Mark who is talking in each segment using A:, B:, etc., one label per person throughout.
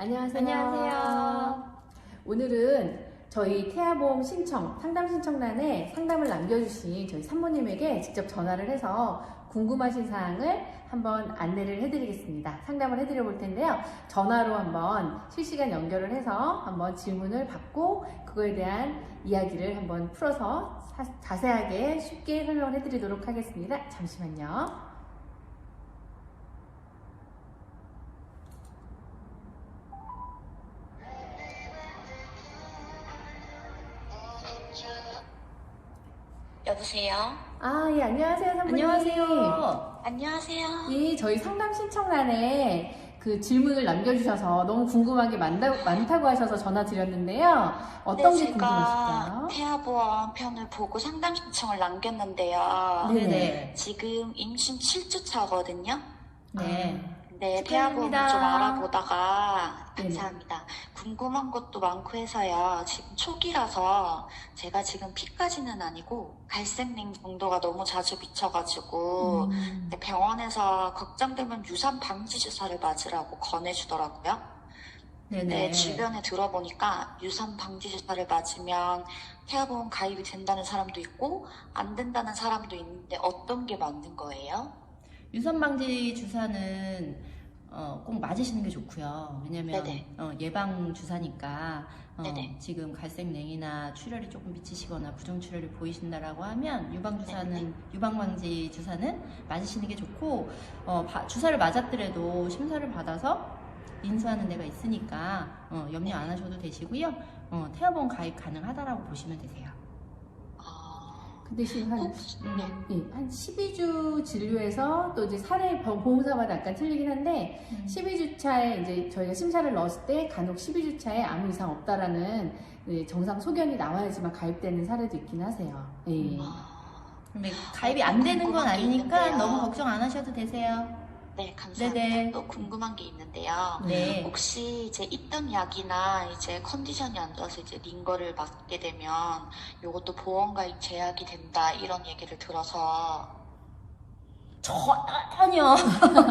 A: 안녕하세요.
B: 안녕하세요.
A: 오늘은 저희 태아보험 신청, 상담 신청란에 상담을 남겨주신 저희 산모님에게 직접 전화를 해서 궁금하신 사항을 한번 안내를 해드리겠습니다. 상담을 해드려 볼 텐데요. 전화로 한번 실시간 연결을 해서 한번 질문을 받고 그거에 대한 이야기를 한번 풀어서 사- 자세하게 쉽게 설명을 해드리도록 하겠습니다. 잠시만요.
C: 여보세요?
A: 아, 예, 안녕하세요, 산모님.
B: 안녕하세요.
C: 안녕하세요.
A: 예, 저희 상담 신청란에 그 질문을 남겨주셔서 너무 궁금한 게 많다, 많다고 하셔서 전화 드렸는데요. 어떤 게
C: 네, 제가
A: 궁금하실까요?
C: 태아보험 편을 보고 상담 신청을 남겼는데요.
A: 네.
B: 네네.
C: 지금 임신 7주 차거든요.
B: 네.
C: 네. 태아보험 좀 알아보다가
A: 네네.
C: 감사합니다. 궁금한 것도 많고 해서요. 지금 초기라서 제가 지금 피까지는 아니고 갈색냉 정도가 너무 자주 비쳐가지고
A: 음,
C: 병원에서 걱정되면 유산 방지 주사를 맞으라고 권해주더라고요.
B: 네네.
C: 네, 주변에 들어보니까 유산 방지 주사를 맞으면 태아보험 가입이 된다는 사람도 있고 안 된다는 사람도 있는데 어떤 게 맞는 거예요?
B: 유선 방지 주사는 어, 꼭 맞으시는 게 좋고요. 왜냐면. 어, 예방 주사니까 어. 지금 갈색냉이나 출혈이 조금 미치시거나 부정 출혈이 보이신다라고 하면 유방 주사는 유방 방지 주사는 맞으시는 게 좋고 어, 바- 주사를 맞았더라도 심사를 받아서 인수하는 데가 있으니까 어, 염려 안 하셔도 되시고요. 어, 태아보험 가입 가능하다라고 보시면 되세요.
C: 아,
A: 그 대신 한,
B: 음.
C: 네.
A: 예, 한 12주 진료에서 또 이제 사례 보- 보험사마다 약간 틀리긴 한데, 12주 차에 이제 저희가 심사를 넣었을 때 간혹 12주 차에 아무 이상 없다라는 예, 정상 소견이 나와야지만 가입되는 사례도 있긴 하세요. 예.
C: 아,
B: 근데 가입이 안 되는 건 아니니까. 너무 걱정 안 하셔도 되세요.
C: 네, 감사합니다.
B: 네네.
C: 또 궁금한 게 있는데요.
B: 네.
C: 혹시 이제 있던 약이나 이제 컨디션이 안 좋아서 이제 링거를 맞게 되면 이것도 보험 가입 제약이 된다 이런 얘기를 들어서
B: 전혀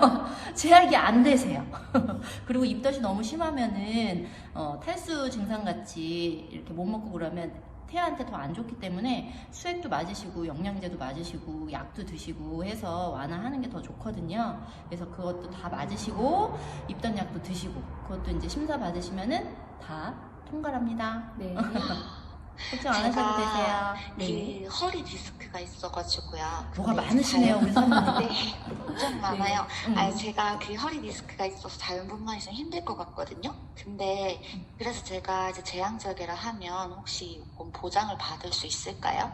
B: 제약이 안 되세요. 그리고 입덧이 너무 심하면은 어, 탈수 증상 같이 이렇게 못 먹고 그러면 태아한테 더 안 좋기 때문에 수액도 맞으시고 영양제도 맞으시고 약도 드시고 해서 완화하는 게 더 좋거든요. 그래서 그것도 다 맞으시고 입덧 약도 드시고 그것도 이제 심사 받으시면은 다 통과랍니다.
A: 네.
B: 걱정 안 하셔도 되세요.
A: 네.
C: 그 허리 디스크가 있어가지고요.
B: 뭐가
C: 근데
B: 많으시네요, 우리 선생님.
C: 네, 좀 많아요.
B: 음.
C: 아니 제가 그 허리 디스크가 있어서 자연분만이 있으면 힘들 것 같거든요. 근데 그래서 제가 이제 제왕절개를 하면 혹시 보장을 받을 수 있을까요?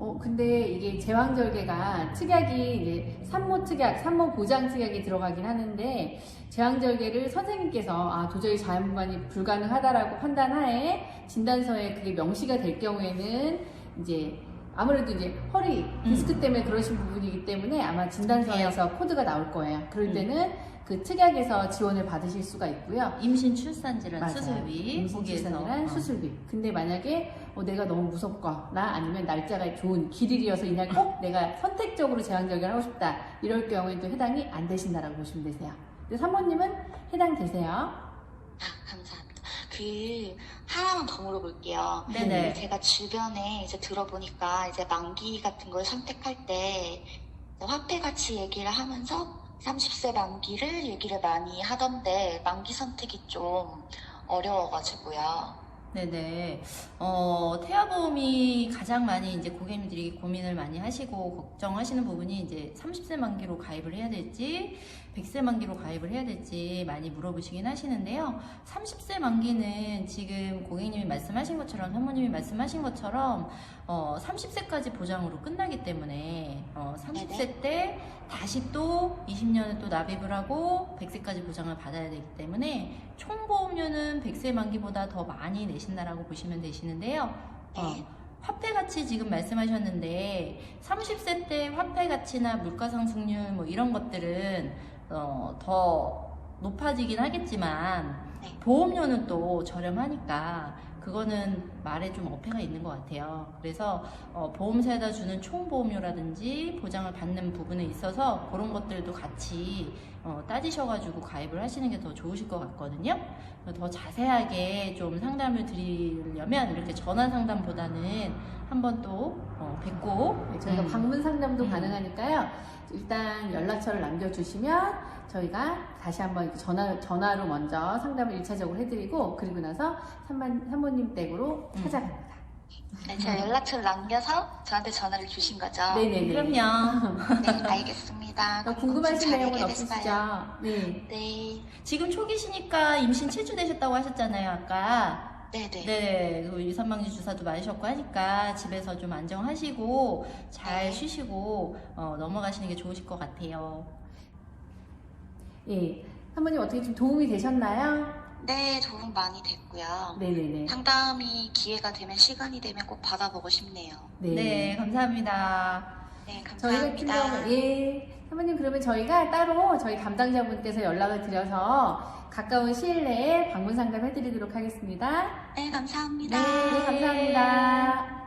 A: 어, 근데 이게 제왕절개가 특약이 이제 산모 특약, 산모 보장 특약이 들어가긴 하는데 제왕절개를 선생님께서 아, 도저히 자연분만이 불가능하다라고 판단하에 진단서에 그게 명시가 될 경우에는 이제 아무래도 이제 허리 디스크 때문에 그러신 부분이기 때문에 아마 진단서에서 코드가 나올 거예요. 그럴
B: 음.
A: 때는 그 특약에서 지원을 받으실 수가 있고요.
B: 임신 출산 질환
A: 맞아요.
B: 수술비
A: 임신출산이란
B: 거기에서 어.
A: 수술비. 근데 만약에 어, 내가 너무 무섭거나 아니면 날짜가 좋은 길일이어서 이날 꼭 내가 선택적으로 제왕절개를 하고 싶다 이럴 경우에 또 해당이 안 되신다라고 보시면 되세요. 근데 사모님은 해당 되세요.
C: 아, 감사합니다. 그 하나만 더 물어볼게요.
B: 네네.
C: 제가 주변에 이제 들어보니까 이제 만기 같은 걸 선택할 때 화폐 가치 얘기를 하면서 30세 만기를 얘기를 많이 하던데 만기 선택이 좀 어려워가지고요.
B: 네네. 어, 태아보험이 가장 많이 이제 고객님들이 고민을 많이 하시고 걱정하시는 부분이 이제 30세 만기로 가입을 해야 될지, 100세 만기로 가입을 해야 될지 많이 물어보시긴 하시는데요. 30세 만기는 지금 고객님이 말씀하신 것처럼, 사모님이 말씀하신 것처럼, 어, 30세까지 보장으로 끝나기 때문에, 어, 30세 때 다시 또 20년을 또 납입을 하고 100세까지 보장을 받아야 되기 때문에 총 보험료는 100세 만기보다 더 많이 내 신다라고 보시면 되시는데요. 어,
C: 네.
B: 화폐 가치 지금 말씀하셨는데 30세 때 화폐 가치나 물가 상승률 뭐 이런 것들은 어, 더 높아지긴 하겠지만
C: 네.
B: 보험료는 또 저렴하니까 그거는 말에 좀 어폐가 있는 것 같아요. 그래서 어, 보험사에다 주는 총보험료라든지 보장을 받는 부분에 있어서 그런 것들도 같이 어, 따지셔가지고 가입을 하시는 게 더 좋으실 것 같거든요. 더 자세하게 좀 상담을 드리려면 이렇게 전화 상담보다는 한번 또 어, 뵙고
A: 네, 저희가
B: 음.
A: 방문 상담도
B: 음.
A: 가능하니까요. 일단 연락처를 남겨주시면 저희가 다시 한번 전화, 전화로 먼저 상담을 1차적으로 해드리고 그리고 나서 산만, 산모님 댁으로
B: 음.
A: 찾아갑니다.
C: 네, 제가 연락처를 남겨서 저한테 전화를 주신 거죠?
A: 네네네.
B: 그럼요.
C: 네, 알겠습니다.
A: 더
C: 그럼
A: 궁금하신
C: 잘
A: 내용은. 없으시죠? 네.
C: 네,
B: 지금 초기시니까 임신 체주되셨다고 하셨잖아요, 아까.
C: 네네.
B: 네, 그리고 유산망지 주사도 맞으셨고 하니까 집에서 좀 안정하시고 잘
C: 네.
B: 쉬시고 어, 넘어가시는 게 좋으실 것 같아요.
A: 예. 산모님 어떻게 좀 도움이 되셨나요?
C: 네, 도움 많이 됐고요.
A: 네네네.
C: 상담이 기회가 되면 시간이 되면 꼭 받아보고 싶네요.
A: 네.
B: 네, 감사합니다.
C: 네,
A: 저희
C: 감사합니다.
A: 경우, 예. 사모님 그러면 저희가 따로 저희 담당자분께서 연락을 드려서 가까운 시일 내에 방문 상담 해 드리도록 하겠습니다.
C: 네, 감사합니다.
A: 네, 감사합니다.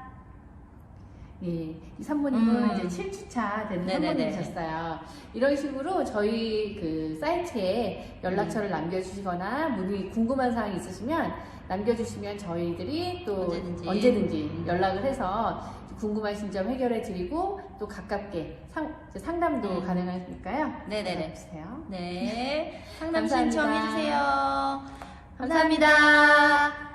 A: 예, 이 산모님은
B: 음.
A: 이제 7주차 된
B: 네네네.
A: 산모님이셨어요. 이런 식으로 저희 그 사이트에 연락처를
B: 음.
A: 남겨주시거나 문의 궁금한 사항이 있으시면 남겨주시면 저희들이 또
B: 언제든지.
A: 언제든지
B: 음.
A: 연락을 해서 궁금하신 점 해결해 드리고 또 가깝게 상, 상담도
B: 음.
A: 가능하니까요.
B: 네네네.
A: 주세요.
B: 네, 상담
A: 감사합니다.
B: 신청해 주세요. 감사합니다.